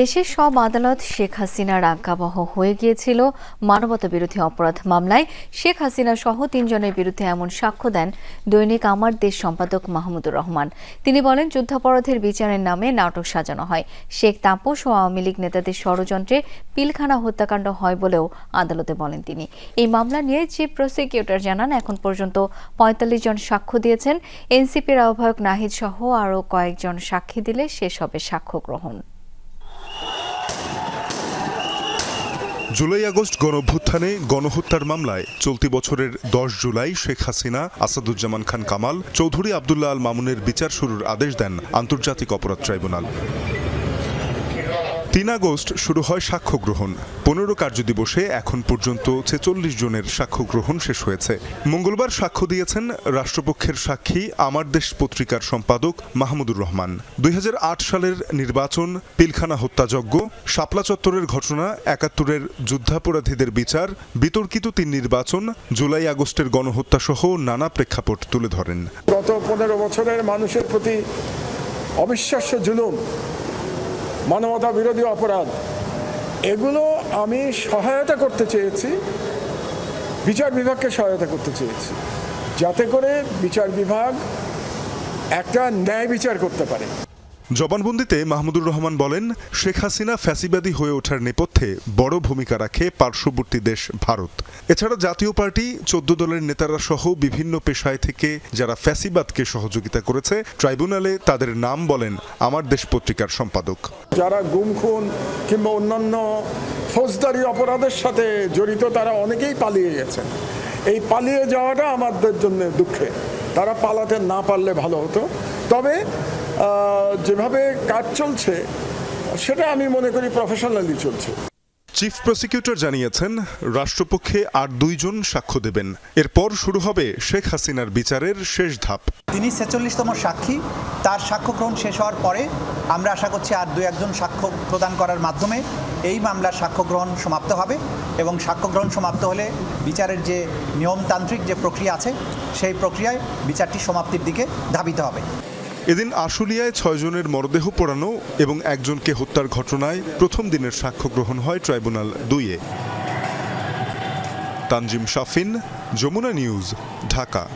দেশের সব আদালত শেখ হাসিনার আজ্ঞাবহ হয়ে গিয়েছিল। মানবতা বিরোধী অপরাধ মামলায় শেখ হাসিনা সহ তিনজনের বিরুদ্ধে এমন সাক্ষ্য দেন দৈনিক আমার দেশ সম্পাদক মাহমুদুর রহমান। তিনি বলেন, যুদ্ধাপরাধের বিচারের নামে নাটক সাজানো হয়। শেখ তাপস ও আওয়ামী লীগ নেতাদের ষড়যন্ত্রে পিলখানা হত্যাকাণ্ড হয় বলেও আদালতে বলেন তিনি। এই মামলা নিয়ে চিফ প্রসিকিউটর জানান, এখন পর্যন্ত পঁয়তাল্লিশ জন সাক্ষ্য দিয়েছেন। এনসিপির আহ্বায়ক নাহিদ সহ আরও কয়েকজন সাক্ষী দিলে শেষ হবে সাক্ষ্য গ্রহণ। জুলাই আগস্ট গণভ্যুত্থানে গণহত্যার মামলায় চলতি বছরের দশ জুলাই শেখ হাসিনা, আসাদুজ্জামান খান কামাল, চৌধুরী আবদুল্লাহ আল মামুনের বিচার শুরুর আদেশ দেন আন্তর্জাতিক অপরাধ ট্রাইব্যুনাল। তিন আগস্ট শুরু হয় সাক্ষ্য গ্রহণ। পনেরো কার্যদিবসে এখন পর্যন্ত ছেচল্লিশ জনের সাক্ষ্য গ্রহণ শেষ হয়েছে। মঙ্গলবার সাক্ষ্য দিয়েছেন রাষ্ট্রপক্ষের সাক্ষী আমার দেশ পত্রিকার সম্পাদক মাহমুদুর রহমান। দুই হাজার আট সালের নির্বাচন, পিলখানা হত্যাযজ্ঞ, শাপলা চত্বরের ঘটনা, একাত্তরের যুদ্ধাপরাধীদের বিচার, বিতর্কিত তিন নির্বাচন, জুলাই আগস্টের গণহত্যা সহ নানা প্রেক্ষাপট তুলে ধরেন। গত পনেরো বছরের মানুষের প্রতি অবিশ্বাস্য জুলুম মানবতা বিরোধী অপরাধ, এগুলো আমি সহায়তা করতে চেয়েছি, বিচার বিভাগকে সহায়তা করতে চেয়েছি, যাতে করে বিচার বিভাগ একটা ন্যায় বিচার করতে পারে। জবানবন্দিতে মাহমুদুর রহমান বলেন, শেখ হাসিনা ফ্যাসিবাদী হয়ে ওঠার নেপথ্যে বড় ভূমিকা রাখে পার্শ্ববর্তী দেশ ভারত। এছাড়া জাতীয় পার্টি, চোদ্দ দলের নেতারা সহ বিভিন্ন পেশায় থেকে যারা ফ্যাসিবাদকে সহযোগিতা করেছে, ট্রাইব্যুনালে তাদের নাম বলেন আমার দেশ পত্রিকার সম্পাদক। যারা গুম, খুন কিংবা অন্যান্য ফৌজদারি অপরাধের সাথে জড়িত, তারা অনেকেই পালিয়ে গেছেন। এই পালিয়ে যাওয়াটা আমাদের জন্য দুঃখে তারা পালাতে না পারলে ভালো হতো। তবে যেভাবে কাজ চলছে সেটা আমি মনে করি প্রফেশনালি চলছে। চিফ প্রসিকিউটর জানিয়েছেন রাষ্ট্রপক্ষে আর দুইজন সাক্ষ্য দেবেন। এরপর শুরু হবে শেখ হাসিনার বিচারের শেষ ধাপ। তিনি ছেচল্লিশতম সাক্ষী। তার সাক্ষ্য গ্রহণ শেষ হওয়ার পরে আমরা আশা করছি আর দু একজন সাক্ষ্য প্রদান করার মাধ্যমে এই মামলার সাক্ষ্য গ্রহণ সমাপ্ত হবে এবং সাক্ষ্য গ্রহণ সমাপ্ত হলে বিচারের যে নিয়মতান্ত্রিক যে প্রক্রিয়া আছে সেই প্রক্রিয়ায় বিচারটি সমাপ্তির দিকে ধাবিত হবে। এদিন আশুলিয়ায় ছয়জনের মরদেহ পোড়ানো এবং একজনকে হত্যার ঘটনায় প্রথম দিনের সাক্ষ্য গ্রহণ হয় ট্রাইব্যুনাল দুইয়ে। তানজিম শাফিন, যমুনা নিউজ, ঢাকা।